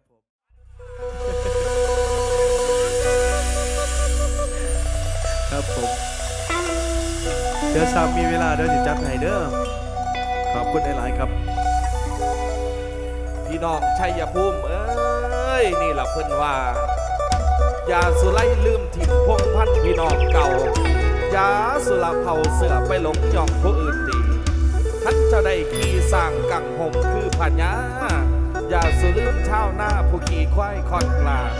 ครับผมครับผมเดี๋ยวซ้ำมีเวลาเดี๋ยวจะจัดให้เด้อขอบคุณหลาย ๆ ครับ พี่น้องชัยภูมิเอ้ย นี่ล่ะเพิ่นว่า อย่าสุไลลืมถิ่นพงพันธุ์พี่น้องเก่า อย่าสุละเผาเสือไปหลงย่องผู้อื่นดี ท่านจะได้ขี่สร้างกังห่มคือพญา อย่าสุลืมชาหน้าผู้ขี่ควายคอนกลาง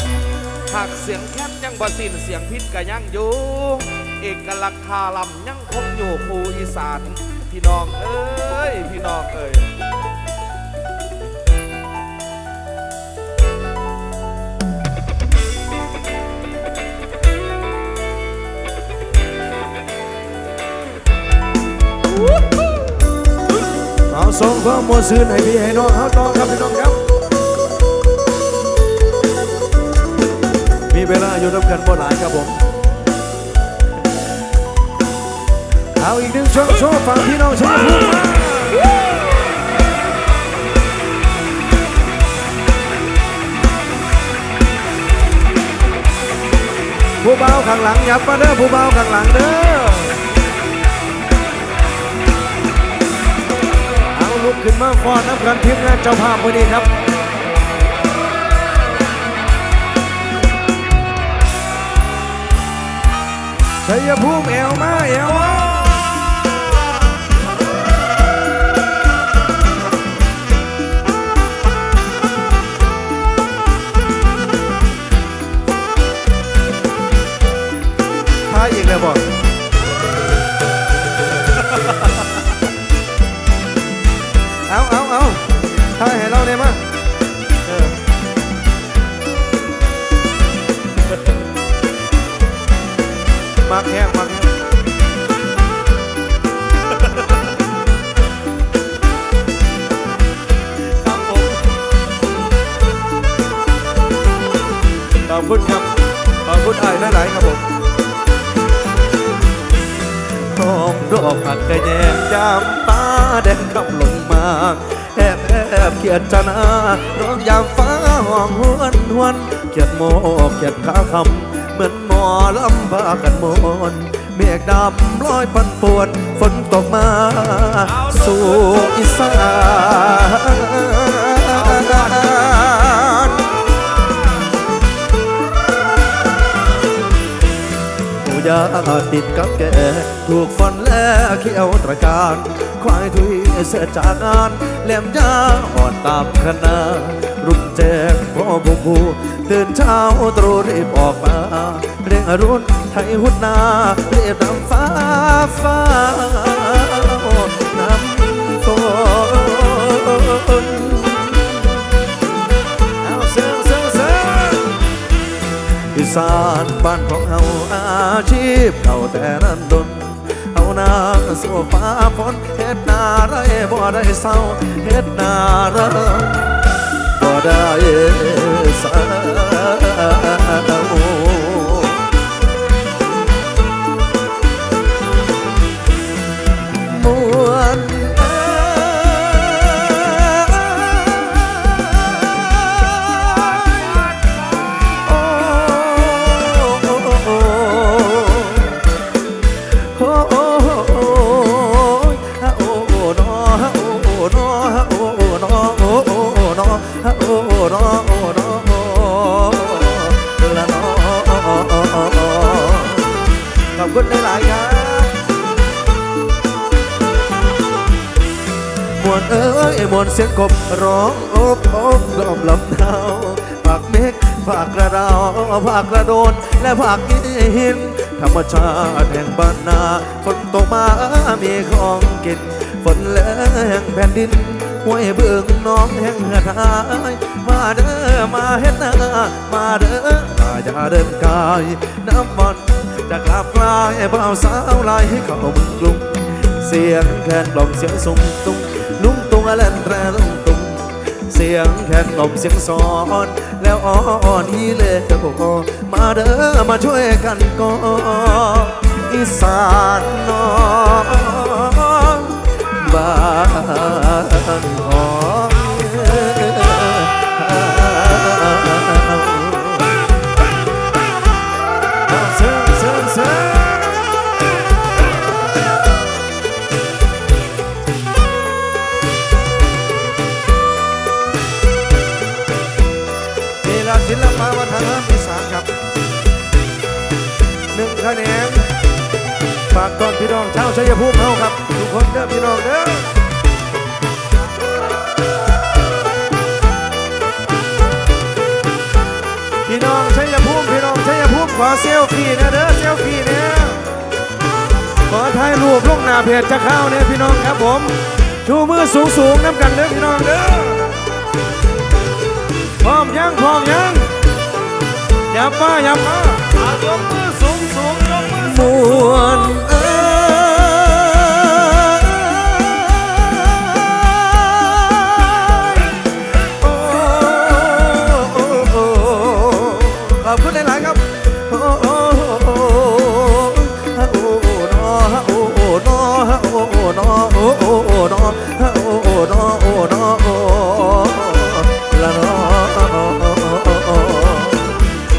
หากเสียงแค้นยังบ่สิ้นเสียงพิษก็ยังอยู่ เอกลักษณ์คาลำยังคงอยู่ภูอีสาน พี่น้องเอ้ย พี่น้องเอ้ยเอาส่งความมวซื่นให้พี่ให้น้องเขาต่อครับพี่น้องครับ มีเวลาอยู่ร่วมกันบ่หลายครับผม เอาอีกหนึ่งช่วงโชว์ฟังพี่น้องชัยภูมิมาผู้เบาข้างหลังยับมาเด้อผู้เบาข้างหลังเด้อเอาลุกขึ้นมาฟอนน้ำกันทีมงานเจ้าภาพพอดีครับ ชัยภูมิเอวมาเอวมาพาอีกแล้วบอก คุณครับ ขอบคุณไอ้ายหลายๆครับผมหอมดอกผักกระแยงยามฟ้าแดงคำลงมาแอบแอบเขียดจนาร้องยามฟ้าห้องหวนหวนเขียดโมเขียดขาคำเหมือนหมอลำพากันมนเมฆดำลอยปันปวนฝนตกมา สู่อีสาน ยาติดกับแก ถูกฟันและเขี้ยวตระการ ควายทุยเสียจากงานแหลมยาหอดตามคณะรุ่นแจ้งพ่อบุบูตื่นเช้าตรูรีบออกมา เร่งอรุณไทยหุ่นนาเรียบนำฟ้าฟ้า สานบ้านของเฮาอาชีพเก่าแต่นั้นดนเอาหน้าสู่ฟ้าฝนเฮ็ดนาไรบ่ได้เศร้าเฮ็ดนาไรบ่ได้เศร้า ชาติแห่งบ้านนาฝนตกมามีของกินฝนแรงแผ่นดินห้วยเบื้องน้องแห่งเหือดหายมาเด้อมาเฮ็ดนามาเด้อมาอย่าเดินกายน้ำมันจะกลับกลายเบ่าสาวลายให้เข้าเมึงกรุงเสียงแคนกล่อมเสียงสุ่มตุ้งลุงตุงอะแลนแตรลง สียงแคนกล่อมเสียงสอน แล้วอ้อนอีเล่มาเด้อมาช่วยกันก่อนอีสานน้องบ้านขอน หนึ่งคะแนนฝากก่อนพี่น้องชาวชัยภูมิเฮาครับ ทุกคนเด้อพี่น้องเด้อพี่น้องชัยภูมิพี่น้องชัยภูมิขอเซลฟี่นะเด้อเซลฟี่เนี่ยขอถ่ายรูปลงหน้าเพจจะเข้าเนี่ยพี่น้องครับผมชูมือสูงสูงน้ำกันเด้อพี่น้องเด้อพร้อมยังพร้อมยังยับมายับมาอายกมือ มวนเอ้ขอบคุณหลายๆครับโอ้โอ้โอ้โอ้นอโอ้โอ้นอโอ้โอ้นอโอ้โอ้โอ้นอโอ้โอ้นอโอ้นอโอ้ละนอ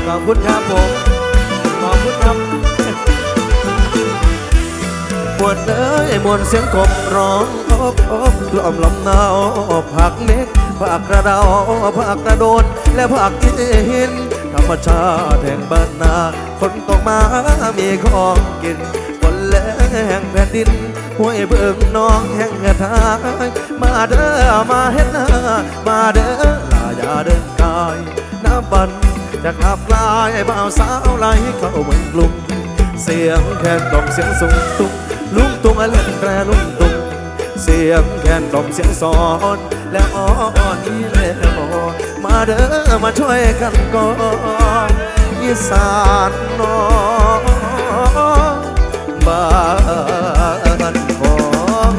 ขอบคุณครับผม มวนเสียงกบร้องอบอบกล่อมลำหนาวผักเม็กผักกระดาผักกระโดนและผักกินธรรมชาติแห่งบ้านนาคนตกมามีของกินคนแล้งแห่งแผ่นดินห้วยเบิ่งน้องแห่งทางมาเด้อมาเฮ็ดนามาเด้อลาอย่าเดินกายน้ำบันจะขับลายบ่าวสาวไหลเข้าเมืองกรุงเสียงแคนกล่อมเสียงสูงตุ้ง ลุงตุ้งเล่นแตรลุงตุ้งเสียงแคนกล่อมเสียงสอนแล้วอ่อนนี่แล้วมาเด้อมาช่วยกันก่อนอีสานน้องบ้านของ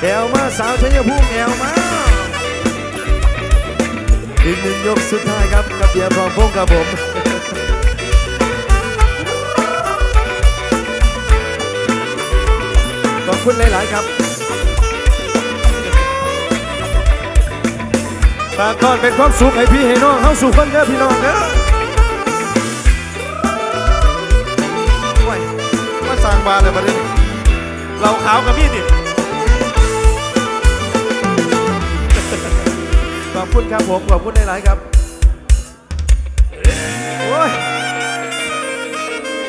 แอวมาสาวชัยภูมิแอว ยกสุดท้ายครับกับเบียร์พร้อมพงษ์ครับผมขอบคุณหลาย ๆ ครับฝากก่อนเป็นความสุขให้พี่ให้น้องเข้าสู่คนเด้อพี่น้องเด้อโอ้ยมาสร้างบานเลยมาดิเราขาวกับพี่ดิ คุณครับผม ขอบคุณหลายๆครับ โอ้ย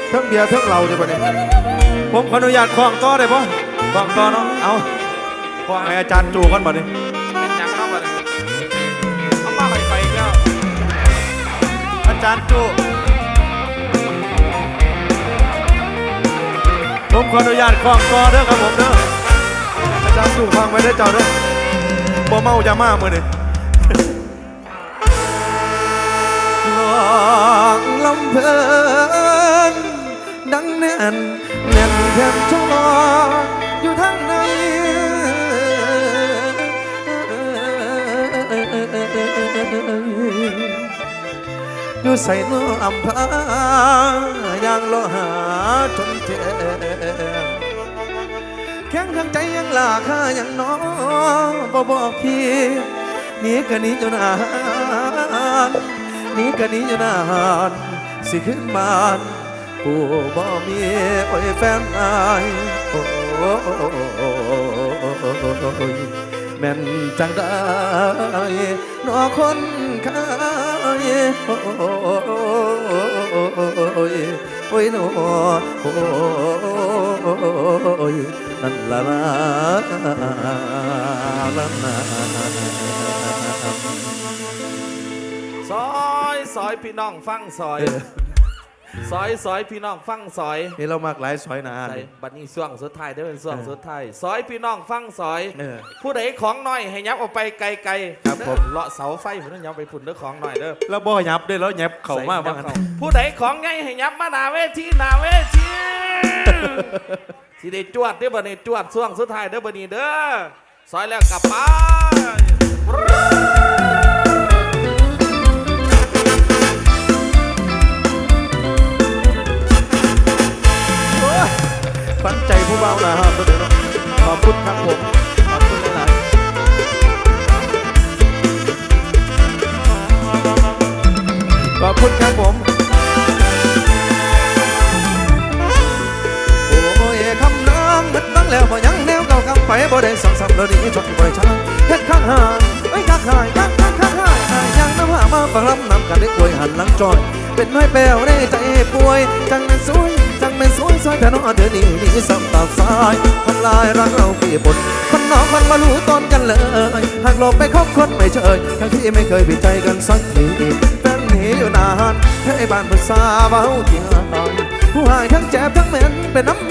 เทั้งเบียร์เทั้งเราจะปะเนี่ยผมขออนุญาตคล้องต่อได้ปะคล้องต่อเนาะ เอาคล้องให้อาจารย์จูกันปะเนี่ยเป็นยังเข้ามาเลยเอามาไปไปอีกแล้ว อาจารย์จูผมขออนุญาตคล้องต่อเด้อครับผมเด้อ อาจารย์จูฟังไว้ได้อเจ้าเด้อบ่เมาจะมาเมื่อนี่ล องลำเพลินดังแน่นแน่นแทนชออยู่ทางในอยู่ใส่นออำพาอย่างโลหาจนเจ็บแข็งข้างใจยังลาค่ายังน้อบ่บอกพี่หนี่กันนี้อยู่าน นี่กันนี้ยนานสิขึ้นบ้านผู้บ่มีโอ้ยแฟนอายโอ้ยแม่นจังได้นอคนขายโอ้ยโอ้ยโนโอ้ยนั่นละละละละ ซอยซอยพี่น้องฟังซอยเออซอยซอยพี่น้องฟังซอยนี่เรามากหลายซอยนานใช่บัดนี้ช่วงสุดท้ายได้อเป็นช่วงสุดท้ายซอยพี่น้องฟังซอยเออผู้ใดของน้อยให้ยับออกไปไกลๆครับผมเลาะเสาไฟผมต้องยับไปพุ่นเด้อของน้อยเด้อแล้วบ่ยับด้วยแล้วยับเข้ามาใส่บ้างยับเข้ผู้ใดของไงให้ยับมาหน้าเวทีหน้าเวทีสิได้จวดเด้อบัดนี้จวดช่วงสุดท้ายเด้อบัดนี้เด้อซอยแล้วกลับไป ไปบ่ได้สั่งสำเลยนี่จนบ่ได้ช้าเฮ็ดข้างหางไอ้ยข้างหายข้างข้างข้างหายหายยังน้ำหามาฟังลำนำกันได้อวยหันหลังจอย เป็นน้อยแป้วได้ใจป่วยจังเป็นสวยจังเป็นสวยสวยแต่น้องเดือนนี้นี่สับตามสายทำลายรักเราพี่บนคนน้องมันมารู้ตอนกันเลยหากหลบไปคบคนไม่เชยทั้งที่ไม่เคยผิดใจกันสักทีแฟนหนีอยู่นานให้บ้านภาษาเบาที่หายผู้หายทั้งเจ็บทั้งเหม็นเป็นน้ำ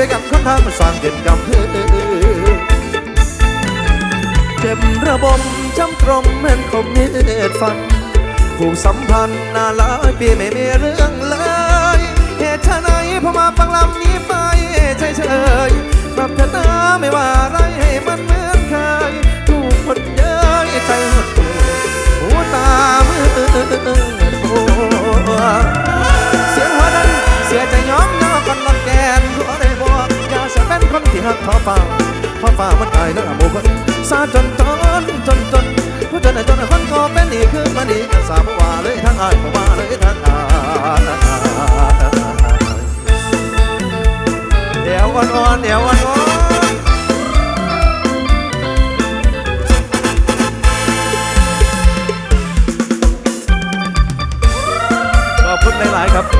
ไปกับคนทางมาสร้างเด่นกำเพื่อเจ็บระบมช้ำตรมเหมือนคมเหตุฟันผูกสัมพันธ์นานหลายปีไม่มีเรื่องเลยเหตุไฉนพอมาฟังลำนี้ไปเฉยเฉยปรับเถอะนะไม่ว่าอะไรให้มันเหมือนเคยถูกคนเย้ยใจหดหูหูตาเมืดโอ้ หักขอฟ้าขอฟ้ามันกลายแล้วโมคนซาจนจนจนจนผู้จนจนคนก็เป็นนี่คือมันดีกันสามว่าเลยทั้งอายผมว่าเลยทั้งอายเดี๋ยวอ่อนๆเดี๋ยวอ่อนๆขอบคุณหลาย ๆ ครับ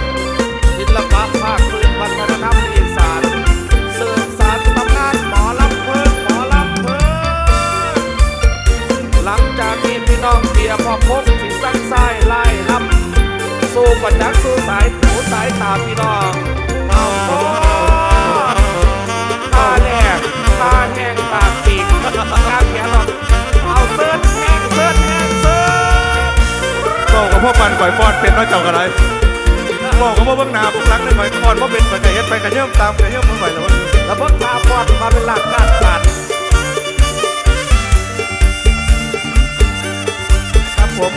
ยร์พ่อพงที่สักไส้ไล่ลำสู้กับจักสู้สายหูสายตาพี่น้องเอาโอ้ตาแดงตาแห้งตาปีกตาแขนหรอกเอาเสิร์ชแห้งเสิร์ชแห้งเสิร์ชบอกกับพ่อปันก่อยฟอนเป็นน้อยเจ้ากันไรบอกกับพ่อเบื้องหน้าผมรักได้ไหมฟอนพ่อเป็นไปกระเฮ็ดไปกระเยิ่มตามกระเยิ่มมันไปแล้วแล้วเพิ่งพาพอดมาเป็นหลักการการ ผม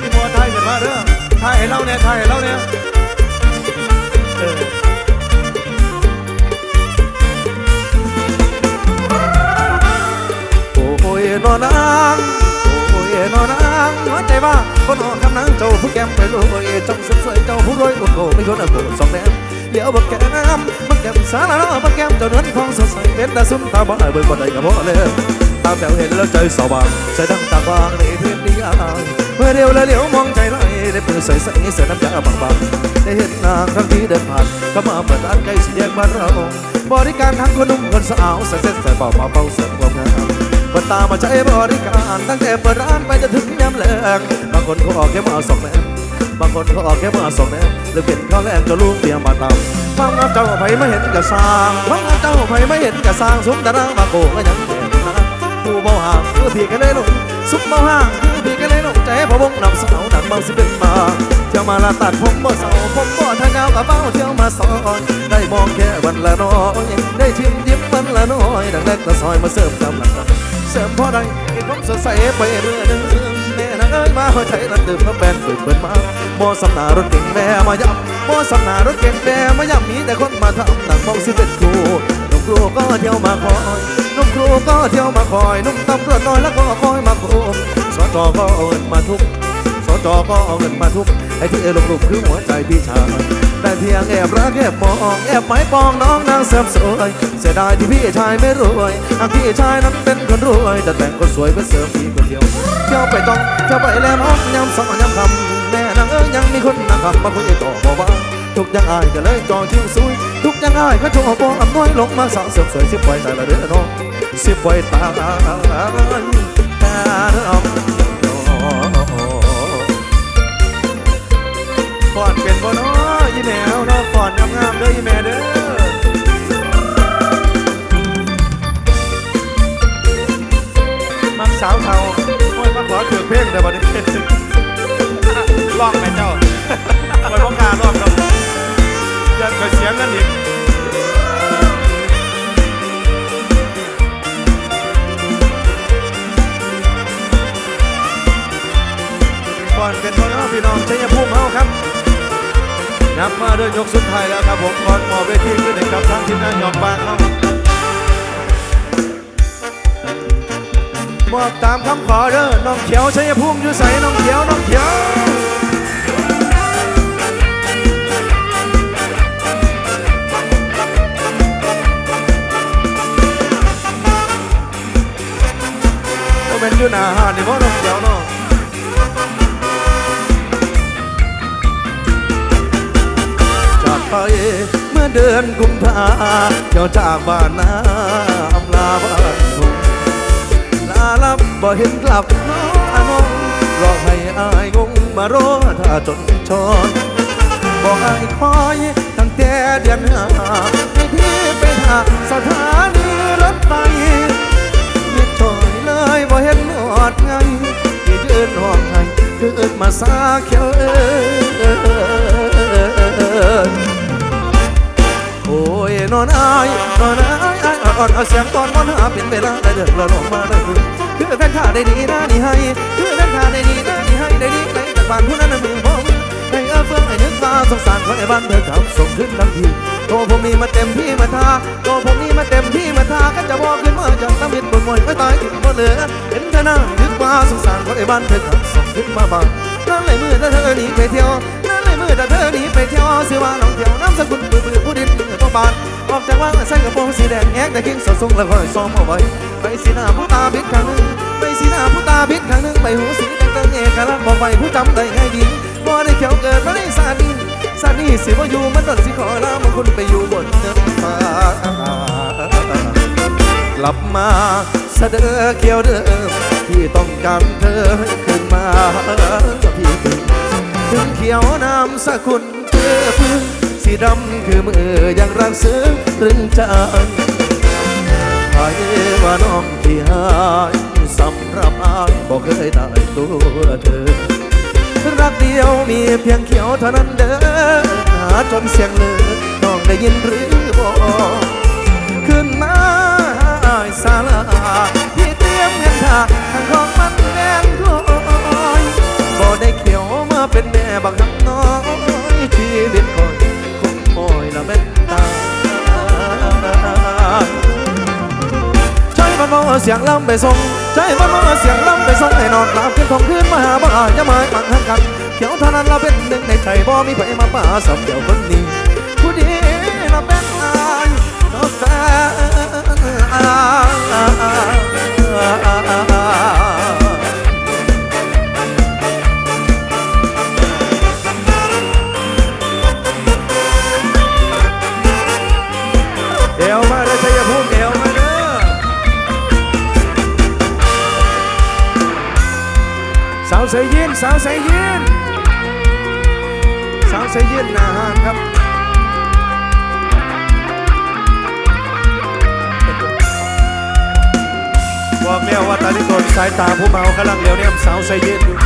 พี่บัวไทยเกิดมาเด้อไทยให้เล่าเนี่ยไทยให้เล่าเนี่ยเออโอ้ยนอนนางโอ้ยนอนนางหัวใจว่าคนออกคำนางเจ้าผู้แก้มไปรวยจ้องสวยเจ้าผู้รวยโอ้โหไม่คนอะโกสองแนมเดี๋ยวบักแก้มบักแก้มสารละบักแก้มเจ้าเนื้อของสดใสเป็นตาซุ้มตาบ้าเบิ่งบ่ได้กับพ่อเลย ตาแป๋วเห็นแล้วใจสว่างใส่ดังตาบางในเพียงนิยายเมื่อเดียวแล้วเหลียวมองใจไหลได้เปิดใส่ใส่เสื้อน้ำยาบางๆได้เห็นนางครั้งที่เดินผ่านก็มาเปิดร้านใกล้เสียงบ้านเราบริการทั้งคนหนุ่มคนสาวใส่เส้นใส่เป่ามาเป่าเสริมความงามคนตามาใช้บริการตั้งแต่เปิดร้านไปจนถึงยามแลงบางคนเขาออกแค่มาสองแนวบางคนเขาออกแค่มาสองแนวหรือเป็นข้าวแรกจะลูกเตียงมาตามความงามเจ้าไผไม่เห็นกะสางความงามเจ้าไผไม่เห็นกะสางสมดารางมาโกก็ยัง ผู้เบาห่างคือพี่ก็เลยลงซุปเบาห่างคือพี่ก็เลยลงใจพะวงนำเสาหนังบาสิเป็นมาเที่ยวมาละตัดผมบ่เสาผมบ่ทางยาวกับเบ้าเที่ยวมาซอยได้มองแค่วันละน้อยได้ชิมยิ้มวันละน้อยดังแรกก็ซอยมาเสริมกำลังเสริมพอได้ให้ผมสดใสไปเรื่อยนึงแม่นางเอ้ยมาหัวใจนั้นดื่มน้ำแบนฝืนเปิดมาโมสำนารถเก่งแม่มาย้ำโมสำนารถเก่งแม่มาย้ำมีแต่คนมาทำหนังมองสิเป็นครูน้องครูก็เที่ยวมาคอย นุ่มครูก็เที่ยวมาคอย นุ่มตำรวจน้อยแล้วก็คอยมาคุมสจก็เอาเงินมาทุบสจก็เอาเงินมาทุบไอ้ที่เอลงลุมคือหัวใจพี่ชายได้เพียงแอบรักแอบมองแอบหมายปองน้องนางเสริมสวยเสียดายที่พี่ชายไม่รวยหากพี่ชายนั้นเป็นคนรวยจะแต่งคนสวยไปเสริมพี่คนเดียวเที่ยวไปต้องเที่ยวไปแลมอกยำสองยำคำแม่นางเอ้ยยังมีคนนางคำมาคุยต่อบอกว่าทุกย่างอายก็เลยจองชิวซุยทุกย่างอายก็โชว์โปอำนวยลงมาสาวเสริมสวยเสิบไว้แต่ละเดือนน้อง สิบไว้ตาตาดำก่อนเป็นบ่เนาะยี่แมวเนาะก่อนงามๆเด้อยี่แม่เด้อมักสาวเทาโอ้ยมาขอถือเพลงเดี๋ยวบัดนี้ลองไหมเจ้าไปพ่อการอบครับยันก็เสียงกันอีก อนกันบ่เน้องพี่น้องชัยภูมิเฮาครับนับมาด้วยยกสุดท้ายแล้วครับผมก่อนหมอบเวทีขึ้นให้กับทางทีมงานหยอกบางเฮามอบตามคำขอเด้อน้องเขียวชัยภูมิอยู่ใส่น้องเขียวน้องเขียวเป็นอยู่หน้าหาดนี่บ่น้องเขียวเนาะ เมื่อเดือนกุมภาเจ้าจากบ้านนาอำลาบ้านทุ่งลาลับบ่เห็นกลับน้องอนงรอให้อายงงมารอถ้าจนชอนบอกอายคอยตั้งแต่เดือนห้าให้พี่ไปหาสถานีรถไฟมิดชอยเลยบ่เห็นหอดไงที่ยืนห้องให้ยืนมาซาเขียวเอ้ยโอ้ ยนอนอายนอนอายอายอ่อนเอาเสียงตอนมอนหาเป็นเวลาได้เดือดร้อนลงมาได้คือคือแฟนข้าได้ดีนะนี่ให้คือแฟนข้าได้ดีนะนี่ให้ได้ดีในแต่บ้านผู้นั้นน่ะมือพ่มือให้เอื้อเฟื้องให้นึกมาสงสารขอให้บ้านเธอขับส่งขึ้นทันทีโตผมนี่มาเต็มที่มาทาโตผมนี่มาเต็มที่มาทาก็จะบอกขึ้นมาจากตำมิดบนมวยไม่ตายถึงบ่เหลือเห็นเธอหน้านึกมาสงสารขอให้บ้านเธอขับส่งขึ้นมาบ้างนั่นเลยมือถ้าเธอหนีไปเที่ยว นั่เธอหนีไปเที่ยวซื้อว่าน้องเที่ยวน้ำสกุลปื้อปื้อผู้ดินเหนือตัวบานออกจากว่างใส่กระโปรงสีแดงแงกแต่กิ้งสดทรงแล้วค่อยซ้อมเอาไว้ไปสีหน้าผู้ตาบิดข้งหนึ่งไปสีหน้าผู้ตาบิดข้งหนึ่งไปหูสีแดงเติงเอกลักษณ์บอกไปผู้จำได้ง่ายดีบ่ได้เขียวเกิดมาได้สาดีสาดีสิว่าอยู่มันต้นสิขอลามันคุณไปอยู่บนเนื้อฟ้ากลับมาเสดอเขียวเดิมที่ต้องการเธอขึ้นมาพี่ถึง ถึงเขียวน้ำสกุลเพื่อพึ่งสีดำคือมือยังรักซึ้งรึงใจใครว่าน้องที่หายสำหรับอายบอกเคยได้ตัวเธอ รักเดียวมีเพียงเขียวเท่านั้นเด้อหาจนเสียงเลยน้องได้ยินหรือบ่ขึ้นมาอายสาลาที่เตรียมเงินค่าทางของมันแดงคอยบ่ได้ สียงลำไปส่งใจมันมาเสียงลำไปส่งให้นอนหลับขึ้นทองขึ้นมาหาบ้าอย่ามาอังหันกันเขียวเท่านั้นเราเป็นหนึ่งในใจบ่มีไปมาป่าสำเดียวคนนี้ผู้ดีเราเป็นอายเราแฟน เสยยินสาวเสยยินสาวเสยยินนาหานครับบอกแล้วว่าตอนนี้โดนสายตาผู้เมากำลังเลี้ยวเนี่ยสาวเสยยินอยู่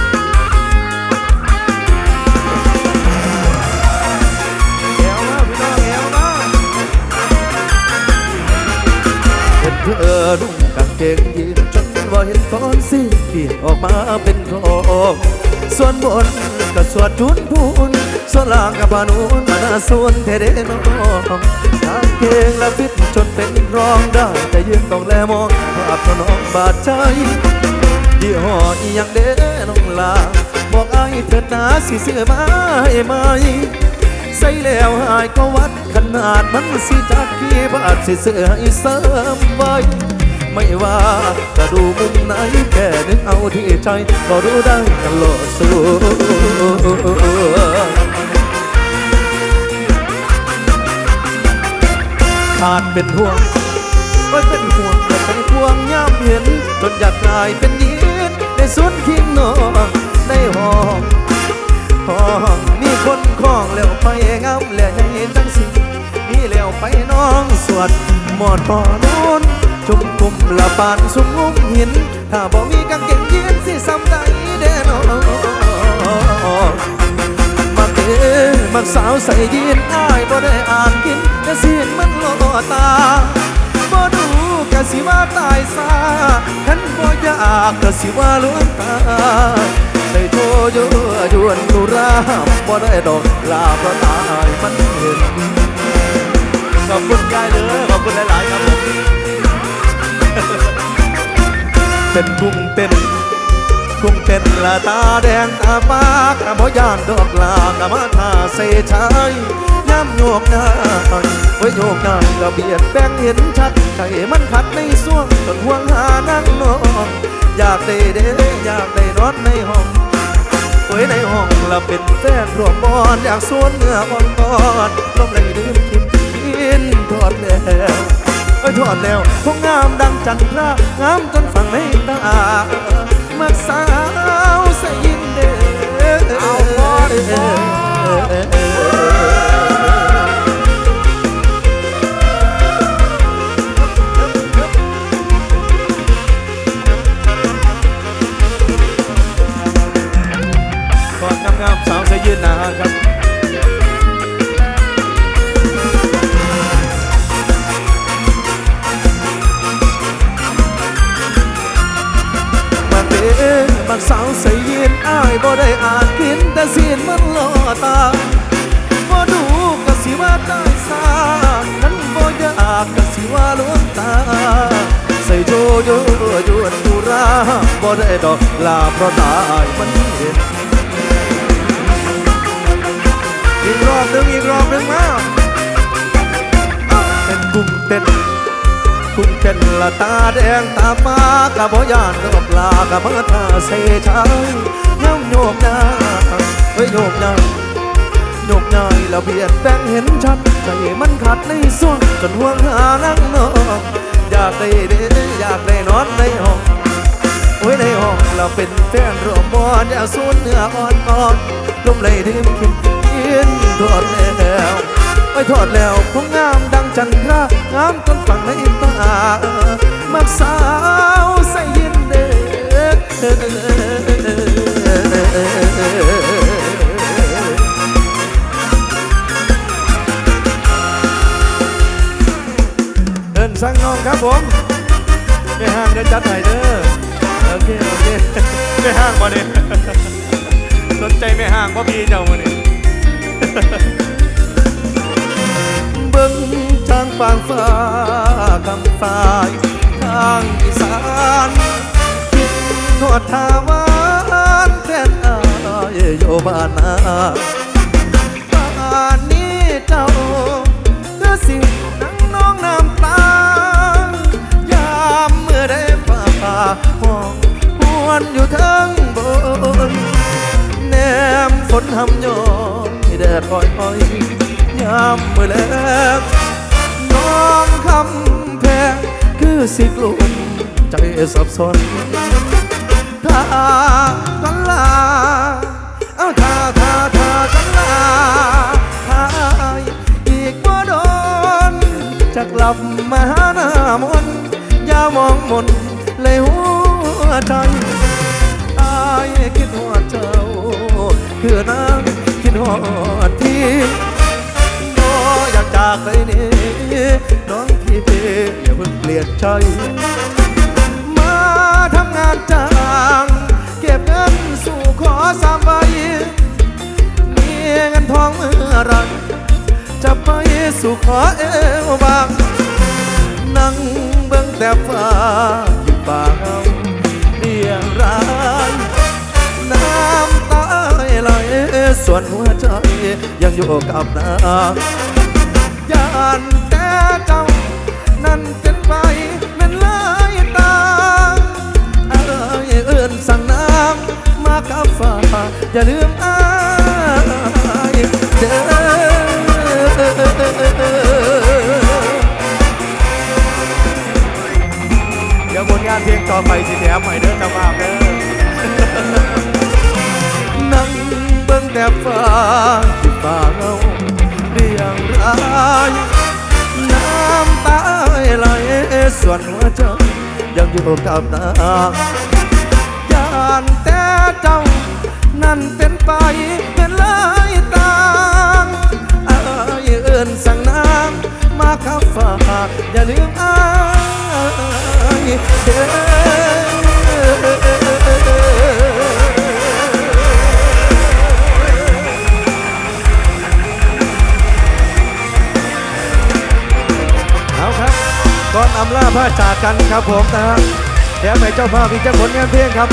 เธอนุ่งกางเกงยีนจน ว่าเห็นตอนสิเปลี่ยนออกมาเป็นทองส่วนบนก็สวดจุนพูนส่วนล่างกับานูนมานาส่วนเทเดนองกางเกงและฟิตจนเป็นรองได้ แต่ยืนต้องแลมองภาพน้องบาดใจยี่ห้ออียังเด้น้องลาบอกไอ้เถิดนาสิเสื้อมาให้ไหมใส่แล้วหายก็วัดขนาดมันสิจากกี่บาทสิเสื้อให้เสริมไว้ ไม่ว่าจะดูมุมไหนแค่นึกเอาที่ใจก็รู้ได้ตลอดสู้ขาดเป็นห่วงโอ้เป็นห่วงแต่เป็นห่วงย่ำเห็น จนอยากกลายเป็นยีนในสวนคิงนองในห้องห้องมีคนคล้องแล้วไปงามแล้วยังเห็นจังสิมีแล้วไปน้องสวดหมอดปอนูน จุ่มกุ่มละปานสุมงุมหิน ถ้าบ่มีกางเกงยีนสิซ้ำใดเด้นอมาเตะมักสาวใส่ยีนอ้ายบ่ได้อ่านกินแต่เสียนมันโลตาบ่ดูกะสิว่าตายซาคันบ่อยากกะสิว่าลวงตาได้โชว์ยั่วยวนตุราบ่ได้ดอกลาเพราะตายมันเห็นขอบคุณยายเลยขอบคุณหลาย ๆ ครับผม เป็นกุ้งเต้นกุ้งเต้นละตาแดงตาปากกะบ่ย่านดอกลากะมาทาเสชายย้ำโยกหน้าไว้โยกหน้าก็เบียดแบงเห็นชัดใจมันขัดในส่วงจนห่วงหานั่งนอนอยากได้เด้อยากได้นอนในห้องไว้ในห้องละเป็นแฟนรวมบอนอยากสวนเนื้ออ่อนบอนลมเลยดื่มกินกินทอดแล้ว ไอ้ยทอดแล้วคงงามดังจันทรางามจนฝังในตามักสาวสยินเด้อเอาบอลบอลทอดงามสาวสยืนหนาครับ ยโยโยนตุราบ่ได้ดอกลาเพราะตายมันเห็นอีกรอบนึ่งอีกรอบนึ่งมาเป็นกุ้งเต้นกุ้งเป็นละตาแดงตาฟ้ากะบ่ยานดอกลากะมาทาเสชายย่ำโยกนาเฮ้ยโยกนาโยกนาแล้วเบียดแบ่งเห็นชัดใจมันขัดในส่วงจนห่วงหานั่งนอนากได้เด้อยากได้นอนในห้องโอ้ยในห้องเราเป็นแฟนรวมบอนอยากสูนเนื้ออ่อนอ่อนลมเลดื่มกินกินทอดแล้วไอ้ทอดแล้วคงงามดังจันทรางามจนฝังในตามักสาวใส่ยินเด้อ สั่งน้องครับผมไม่ห้างเดินจัดไหนเด้อโอเคโอเคไม่ห้างมาเนี่ยสนใจไม่ห้างว่าพี่เจ้ามาเนี่ยเบิ่งจางปางฟ้ากำฟ้ายทางอีสานคิดทอดทาวานแฟนอายอยู่บ้านนา สิกลุ่มใจสับสนถ้ากันลาเอาถ้าถ้าถ้ากันลาถ้าอีกบ่โดนจะกลับมาหาหน้ามนอย่ามองมนเลยหัวใจอายคิดหอดเจ้าคือนางคิดหอดที่บ่อยากจากไปนี่น้องพี่เพ ลียนใจ มาทำงานจ้าง เก็บเงินสู่ขอสามใบมีเงินทองเมื่อไรจะไปสู่ขอเอวบาง นั่งเบิ่งแต่ฟ้าอยู่ป่างาเรียงรายน้ำตาไหลส่วนหัวใจยังอยู่กับนางยานแต่เจ้า นั่นเป็นไปเป็นลายตางเอ้ยเอื่นสั่งน้ำมากับฟ้าอย่าลืมอายเด้อเดี๋ยวผลงานเพลงต่อไปสิแถมใหม่เด้อจ้าภาพเด้อนั่งเบิ่งแต่ฟ้าที่ฟ้าเงาเรียงรายำตาไหลส่วนหัวใจยังอยู่กับนางยานแต่เจ้า นั่นเป็นไปเป็นลายต่างเอ้ยเอินสั่งนางมาขับฟ้าอย่าลืมอายเด้อ พาจากกันครับผมนะฮะเดี๋ยวไปเจ้าภาพอีกจะผลงานเพลงครับ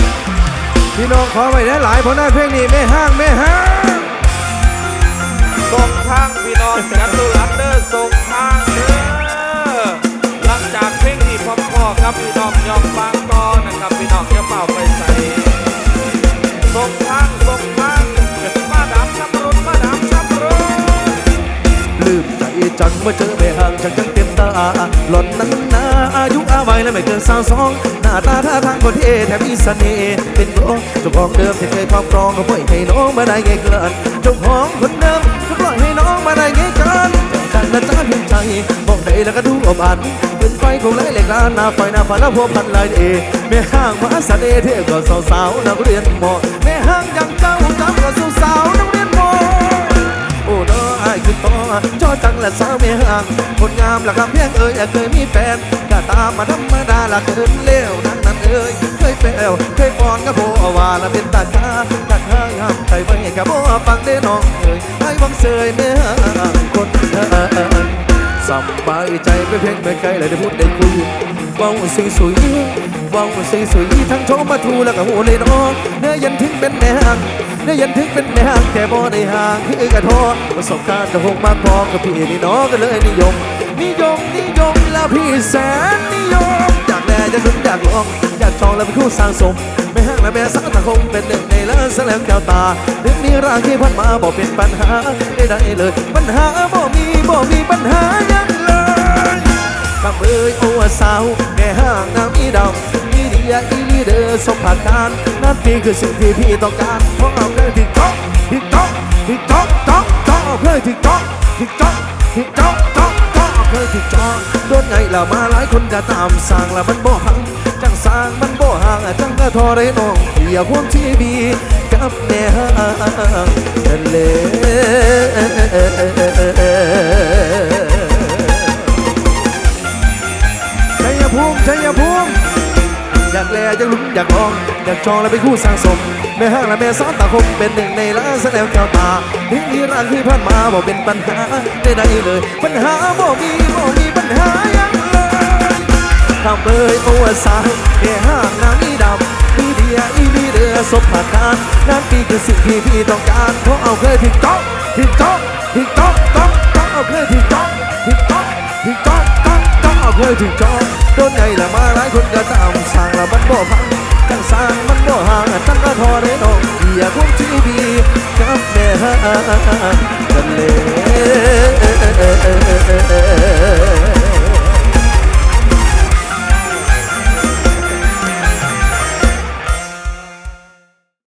พี่น้องขอไว้ได้หลายผลงานเพลงนี้ไม่ห้างไม่ห้างส่งทางพี่น้องกันตุลันเดอร์ส่งทางเด้อหลังจากเพลงที่พ่อพอครับพี่น้องยอมฟังก่อนนะครับพี่น้องอย่าเป่าไปใส่ส่งทางส่งทางมาดามชับรุนมาดามชับรุนลืมใจจังเมื่อเจอไม่ห่างฉันยัง ตาหล่อนนั้นนาอายุอาวัยและไม่เกินสาวสองหน้าตาท่าทางคนเท่แถมมีเสน่ห์เป็นโรเจ้าของเดิมที่เคยครอบครองก็ปล่อยให้น้องมาได้ไงเกินเจ้าของคนเดิมก็ปล่อยให้น้องมาได้ไงเกินจังและจ้าเพียงใจมองใดแล้วก็ดูอบอันเป็นไฟของไล่เหล็กล้านหน้าไฟหน้าฝันหน้าพวพันลายเอแม่ห้างมาเสน่ห์เท่ก็สาวสาวๆนักเรียนหมอแม่ห้างยังเจ้าจำก็สาวสาวๆ ต่อจอจังและสาวไม่ห่างคนงามหละคำเพียงเอ่ยเคยมีแฟนก็ตามมาธรรมดาละเกินเลี้ยวนั้นนั้นเอ่ยเคยแปวเคยปอนก็โบว่าละเป็นตาคาตัดห้างห้ามใจไว้กับโบฟังได้น้องเอ่ยไอ้วังเสยไม่ห่างคนสบายใจไปเพ่งไปไกลเลยได้พูดได้คุย ว้าสวยสวยว้าสวยสวยทั้งโชมาทูแล้วก็หูเลยน้องเนื้อยันถึงเป็นแม่ห่างได้ยันถึงเป็นแม่ห่างแต่บ่ได้ห่างคือกระทษประสบการณ์จะหกมากพอกับพี่นี่น้องก็เลยนิยม นิยมนิยมและพี่แสนนิยมอยากแน่จะลุ้นอยากลองอยากจองแล้วเป็นคู่สร้างสมไม่ห่างและแม่สาวตะคงเป็นหนึ่งในล้านแสลงแก้วตาถึงมีร่างที่พันมาบอกเป็นปัญหาได้ได้เลย ปัญหาบ่มีบ่มีปัญหายัง เลยคำเอ่ยโอ้สาวแม่ห้างน้ำมีดำมีเดียอีลีเดอร์สมผัสการนั่นปีคือสิ่งที่พี่ต้องการเพราะเอาเคยทิ้งจ๊อกทิ้งจ๊อกทิ้งจ๊อกจ๊อกจ๊อกเอาเคยทิ้งจ๊อกทิ้งจ๊อกทิ้งจ๊อกจ๊อกจ๊อกเอาเคยทิ้งจ๊อกโดนไงล่ะมาหลายคนก็ตามสั่งละมันบ่หังจังสร้างมันบ่ห่างจังก็ทอได้น้องเดียวความชีวีกับแม่ห้างทะเล อยากลองอยากจองและเป็นคู่สร้างสมแม่ห้างและแม่ซ้อนตาคมเป็นหนึ่งในล้านแสดงแก้วตาถึงมีรักที่ผ่านมาบอกเป็นปัญหาได้ใดเลย ปัญหาบ่มีบ่มีปัญหายังเลยทำเบยโอ้สาวแม่ห้างน้ำมีดำมีเดียอีมีเดือสมผัสการนั่นปีคือสิ่งที่พี่ต้องการเพราะเอาเคยทิ้งจ๊อกทิ้งจ๊อกทิ้งจ๊อกจ๊อกจ๊อกเอาเคยทิ้งจ๊อก เฮ้ยถึงจองโดนญ่ละมาหลายคนก็ตามสั่งละมันบ่พังทั้งสร้างมันบ่ห่างทั้งกระทอเรนองเดียกุ้งทีบีกับแม่ทะเล